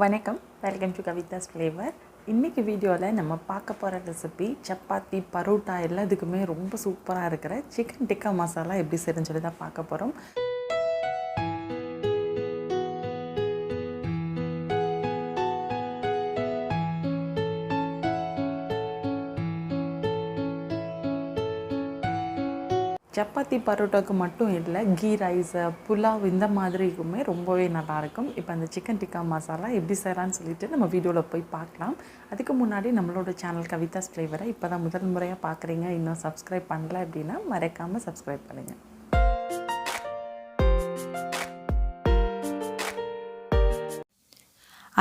வணக்கம். Welcome to Kavidas flavour இன்றைக்கி வீடியோவில் நம்ம பார்க்க போகிற ரெசிபி சப்பாத்தி பரோட்டா எல்லாத்துக்குமே ரொம்ப சூப்பராக இருக்கிற சிக்கன் டிக்கா மசாலா எப்படி செய்யணும்னு சொல்லி தான் பார்க்க போகிறோம் சப்பாத்தி பரோட்டாவுக்கு மட்டும் இல்லை கீ ரைஸு புலாவ் இந்த மாதிரிக்குமே ரொம்பவே நல்லாயிருக்கும் இப்போ அந்த சிக்கன் டிக்கா மசாலா எப்படி செய்கிறான்னு சொல்லிட்டு நம்ம வீடியோவில் போய் பார்க்கலாம். அதுக்கு முன்னாடி நம்மளோட சேனல் கவிதாஸ் ஃப்ளேவரை இப்போ தான் முதல் முறையாக பார்க்குறீங்க இன்னும் சப்ஸ்கிரைப் பண்ணல அப்படின்னா மறக்காமல் சப்ஸ்கிரைப் பண்ணுங்கள்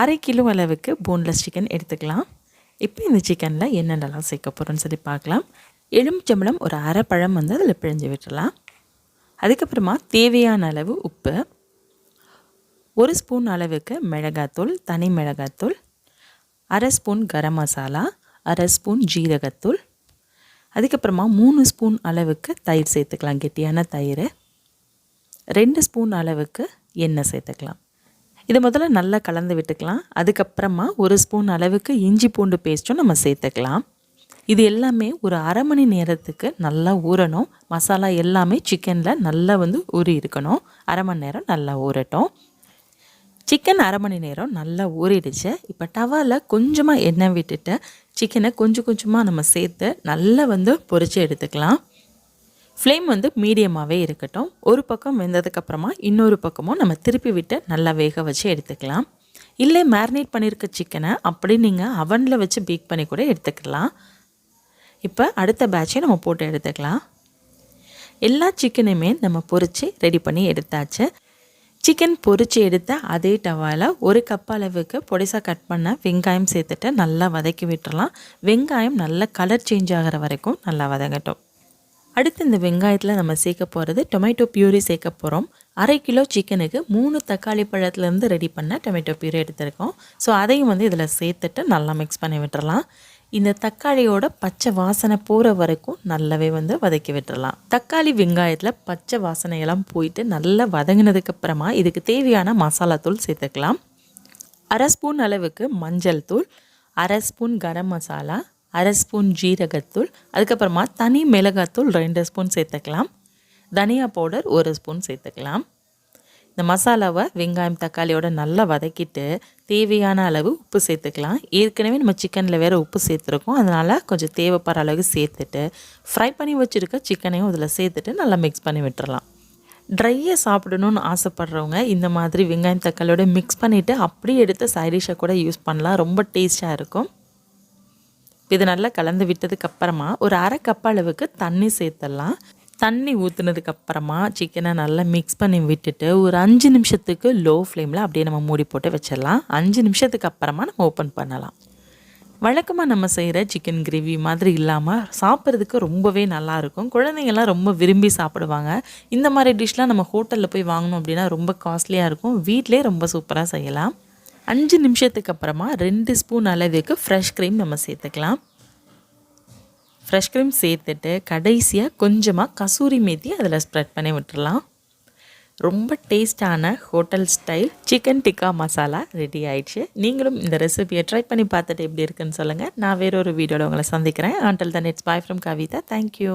அரை கிலோ அளவுக்கு போன்லெஸ் சிக்கன் எடுத்துக்கலாம். இப்போ இந்த சிக்கனில் என்னென்னலாம் சேர்க்க போகிறோன்னு சொல்லி பார்க்கலாம். எலுமிச்சம்பழம் ஒரு அரை பழம் வந்து அதில் பிழிஞ்சு விட்டுடலாம். அதுக்கப்புறமா தேவையான அளவு உப்பு ஒரு ஸ்பூன் அளவுக்கு மிளகாத்தூள் தனி மிளகாத்தூள் அரை ஸ்பூன் கரம் மசாலா அரை ஸ்பூன் ஜீரகத்தூள் அதுக்கப்புறமா மூணு ஸ்பூன் அளவுக்கு தயிர் சேர்த்துக்கலாம் கெட்டியான தயிர். ரெண்டு ஸ்பூன் அளவுக்கு எண்ணெய் சேர்த்துக்கலாம். இதை முதல்ல நல்லா கலந்து விட்டுக்கலாம். அதுக்கப்புறமா ஒரு ஸ்பூன் அளவுக்கு இஞ்சி பூண்டு பேஸ்ட்டும் நம்ம சேர்த்துக்கலாம். இது எல்லாமே ஒரு அரை மணி நேரத்துக்கு நல்லா ஊறணும். மசாலா எல்லாமே சிக்கனில் நல்லா வந்து ஊறி இருக்கணும். அரை மணி நேரம் நல்லா ஊறட்டும். சிக்கன் அரை மணி நேரம் நல்லா ஊறிடுச்சு. இப்போ டவாவில் கொஞ்சமாக எண்ணெய் விட்டுட்டு சிக்கனை கொஞ்சம் கொஞ்சமாக நம்ம சேர்த்து நல்லா வந்து பொறிச்சு எடுத்துக்கலாம். ஃப்ளேம் வந்து மீடியமாகவே இருக்கட்டும். ஒரு பக்கம் வெந்ததுக்கப்புறமா இன்னொரு பக்கமும் நம்ம திருப்பி விட்டு நல்லா வேக வச்சு எடுத்துக்கலாம். இல்லை மேரினேட் பண்ணியிருக்க சிக்கனை அப்படி நீங்கள் அவனில் வச்சு பேக் பண்ணி கூட எடுத்துக்கலாம். இப்போ அடுத்த பேட்சை நம்ம போட்டு எடுத்துக்கலாம். எல்லா சிக்கனையுமே நம்ம பொறிச்சு ரெடி பண்ணி எடுத்தாச்சு. சிக்கன் பொறிச்சு எடுத்த அதே டவாவில் ஒரு கப் அளவுக்கு பொடிசாக கட் பண்ண வெங்காயம் சேர்த்துட்டு நல்லா வதக்கி விட்டுறலாம். வெங்காயம் நல்லா கலர் சேஞ்ச் ஆகிற வரைக்கும் நல்லா வதங்கட்டும். அடுத்து இந்த வெங்காயத்தில் நம்ம சேர்க்க போகிறது டொமேட்டோ பியூரி சேர்க்க போகிறோம் அரை கிலோ சிக்கனுக்கு மூணு தக்காளி பழத்துலேருந்து ரெடி பண்ண டொமேட்டோ பியூரி எடுத்திருக்கோம். ஸோ அதையும் வந்து இதில் சேர்த்துட்டு நல்லா மிக்ஸ் பண்ணி விட்டுறலாம். இந்த தக்காளியோட பச்சை வாசனை போகிற வரைக்கும் நல்லாவே வந்து வதக்கி விட்டுறலாம். தக்காளி வெங்காயத்தில் பச்சை வாசனையெல்லாம் போயிட்டு நல்லா வதங்கினதுக்கப்புறமா இதுக்கு தேவையான மசாலா தூள் சேர்த்துக்கலாம். அரை ஸ்பூன் அளவுக்கு மஞ்சள் தூள் அரை ஸ்பூன் கரம் மசாலா அரை ஸ்பூன் ஜீரகத்தூள் அதுக்கப்புறமா தனி மிளகாத்தூள் ரெண்டு ஸ்பூன் சேர்த்துக்கலாம். தனியா பவுடர் ஒரு ஸ்பூன் சேர்த்துக்கலாம். இந்த மசாலாவை வெங்காயம் தக்காளியோட நல்லா வதக்கிட்டு தேவையான அளவு உப்பு சேர்த்துக்கலாம். ஏற்கனவே நம்ம சிக்கனில் வேறு உப்பு சேர்த்துருக்கோம். அதனால் கொஞ்சம் தேவைப்படுற அளவுக்கு சேர்த்துட்டு ஃப்ரை பண்ணி வச்சுருக்க சிக்கனையும் அதில் சேர்த்துட்டு நல்லா மிக்ஸ் பண்ணி விட்டுறலாம். ட்ரையாக சாப்பிடணும்னு ஆசைப்பட்றவங்க இந்த மாதிரி வெங்காயம் தக்காளியோட மிக்ஸ் பண்ணிவிட்டு அப்படியே எடுத்து சைடிஷை கூட யூஸ் பண்ணலாம். ரொம்ப டேஸ்ட்டாக இருக்கும். இது நல்லா கலந்து விட்டதுக்கப்புறமா ஒரு அரை கப் அளவுக்கு தண்ணி சேர்த்துடலாம். தண்ணி ஊற்றுனதுக்கப்புறமா சிக்கனை நல்லா மிக்ஸ் பண்ணி விட்டுட்டு ஒரு அஞ்சு நிமிஷத்துக்கு லோ ஃப்ளேமில் அப்படியே நம்ம மூடி போட்டு வச்சிடலாம். அஞ்சு நிமிஷத்துக்கு அப்புறமா நம்ம ஓப்பன் பண்ணலாம். வழக்கமாக நம்ம செய்கிற சிக்கன் கிரேவி மாதிரி இல்லாமல் சாப்பிட்றதுக்கு ரொம்பவே நல்லாயிருக்கும் குழந்தைங்கள்லாம் ரொம்ப விரும்பி சாப்பிடுவாங்க. இந்த மாதிரி டிஷ்லாம் நம்ம ஹோட்டலில் போய் வாங்கணும் அப்படின்னா ரொம்ப காஸ்ட்லியாக இருக்கும். வீட்டிலே ரொம்ப சூப்பராக செய்யலாம். அஞ்சு நிமிஷத்துக்கு அப்புறமா ரெண்டு ஸ்பூன் அளவுக்கு ஃப்ரெஷ் க்ரீம் நம்ம சேர்த்துக்கலாம். ஃப்ரெஷ் க்ரீம் சேர்த்துட்டு கடைசியாக கொஞ்சமாக கசூரி மேத்தி அதில் ஸ்ப்ரெட் பண்ணி விட்டுடலாம் ரொம்ப டேஸ்டான hotel style chicken tikka masala ready ஆயிடுச்சு. நீங்களும் இந்த ரெசிபியை ட்ரை பண்ணி பார்த்துட்டு எப்படி இருக்குன்னு சொல்லுங்கள் நான் வேறொரு வீடியோவில் உங்களை சந்திக்கிறேன். Until then it's bye from Kavitha thank you